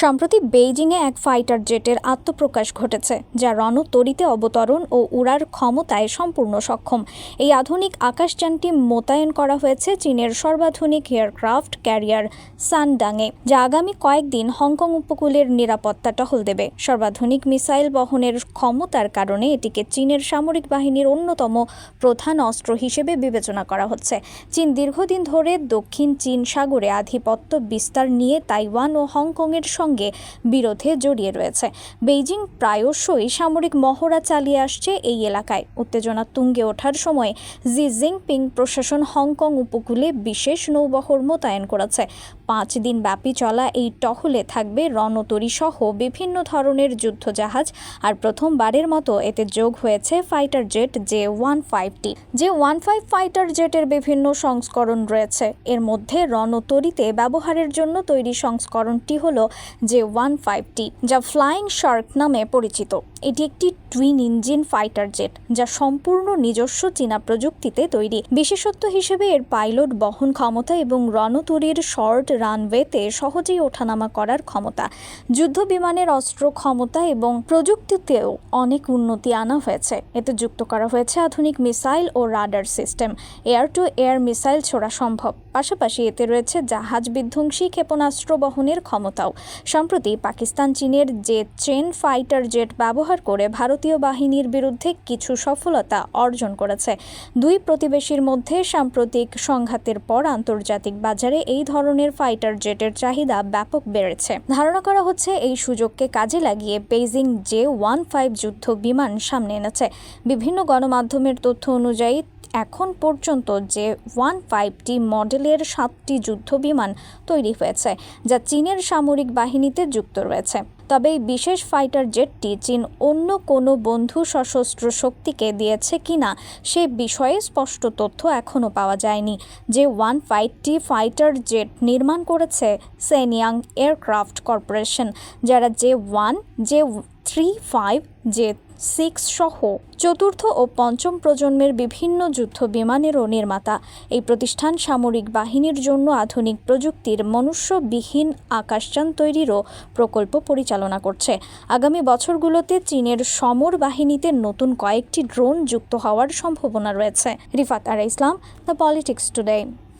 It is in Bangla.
সম্প্রতি বেইজিংয়ে এক ফাইটার জেটের আত্মপ্রকাশ ঘটেছে, যা রণতরিতে অবতরণ ও উড়ার ক্ষমতায় সম্পূর্ণ সক্ষম। এই আধুনিক আকাশযানটি মোতায়েন করা হয়েছে চীনের সর্বাধুনিক এয়ারক্রাফট ক্যারিয়ার সানডাংয়ে যা আগামী কয়েকদিন হংকং উপকূলের নিরাপত্তা টহল দেবে। সর্বাধুনিক মিসাইল বহনের ক্ষমতার কারণে এটিকে চীনের সামরিক বাহিনীর অন্যতম প্রধান অস্ত্র হিসেবে বিবেচনা করা হচ্ছে। চীন দীর্ঘদিন ধরে দক্ষিণ চীন সাগরে আধিপত্য বিস্তার নিয়ে তাইওয়ান ও হংকংয়ের সঙ্গে বিরোধে জড়িয়ে রয়েছে। বেইজিং প্রায়শই সামরিক মহড়া চালিয়ে আসছে এই এলাকায়। উত্তেজনা তুঙ্গে ওঠার সময় জি জিনপিং প্রশাসন হংকং উপকূলে বিশেষ নৌবহর মোতায়েন করেছে। পাঁচ দিন ব্যাপী চলা এই টহলে থাকবে রণতরী সহ বিভিন্ন ধরনের যুদ্ধজাহাজ আর প্রথমবারের মতো এতে যোগ হয়েছে ফাইটার জেট জে ওয়ান ফাইভটি। যে ওয়ান ফাইভ ফাইটার জেটের বিভিন্ন সংস্করণ রয়েছে। এর মধ্যে রণতরীতে ব্যবহারের জন্য তৈরি সংস্করণটি হল জে ওয়ান ফাইভটি যা ফ্লাইং শার্ক নামে পরিচিত। এটি একটি টুইন ইঞ্জিন ফাইটার জেট, যা সম্পূর্ণ নিজস্ব চীনা প্রযুক্তিতে তৈরি। বিশেষত্ব হিসেবে এর পাইলট বহন ক্ষমতা এবং রণতরীর শর্ট রানওয়েতে সহজেই ওঠানামা করার ক্ষমতা। যুদ্ধ বিমানের অস্ত্র ক্ষমতা এবং প্রযুক্তিতেও অনেক উন্নতি আনা হয়েছে। এতে যুক্ত করা হয়েছে আধুনিক missile O radar system. Air to air missile ছোড়া সম্ভব। পাশাপাশি এতে রয়েছে জাহাজ বিধ্বংসী ক্ষেপণাস্ত্র বহনের ক্ষমতাও। সম্প্রতি পাকিস্তান চীনের যে চেন ফাইটার জেট ব্যবহার করে ভারতীয় বাহিনীর বিরুদ্ধে কিছু সফলতা অর্জন করেছে। দুই প্রতিবেশীর মধ্যে সাম্প্রতিক সংঘাতের পর আন্তর্জাতিক বাজারে এই ধরনের ফাইটার জেটের চাহিদা ব্যাপক বেড়েছে। ধারণা করা হচ্ছে এই সুযোগকে কাজে লাগিয়ে বেইজিং জে ওয়ান ফাইভ যুদ্ধ বিমান সামনে এনেছে। বিভিন্ন গণমাধ্যমের তথ্য অনুযায়ী, এখন পর্যন্ত যে ওয়ান ফাইভটি মডেলের সাতটি যুদ্ধ বিমান তৈরি হয়েছে, যা চীনের সামরিক বাহিনীতে যুক্ত রয়েছে। তবে এই বিশেষ ফাইটার জেটটি চীন অন্য কোনো বন্ধু সশস্ত্র শক্তিকে দিয়েছে কিনা সে বিষয়ে স্পষ্ট তথ্য এখনও পাওয়া যায়নি। যে ওয়ান ফাইভটি ফাইটার জেট নির্মাণ করেছে সেনিয়াং এয়ারক্রাফট কর্পোরেশন যারা J one J three, five, J six সহ চতুর্থ ও পঞ্চম প্রজন্মের বিভিন্ন যুদ্ধ বিমানেরও নির্মাতা। এই প্রতিষ্ঠান সামরিক বাহিনীর জন্য আধুনিক প্রযুক্তির মনুষ্যবিহীন আকাশযান তৈরিরও প্রকল্প পরিচালনা করছে। আগামী বছরগুলোতে চীনের সমর বাহিনীতে নতুন কয়েকটি ড্রোন যুক্ত হওয়ার সম্ভাবনা রয়েছে। রিফাত আর ইসলাম, দ্য পলিটিক্স টুডে।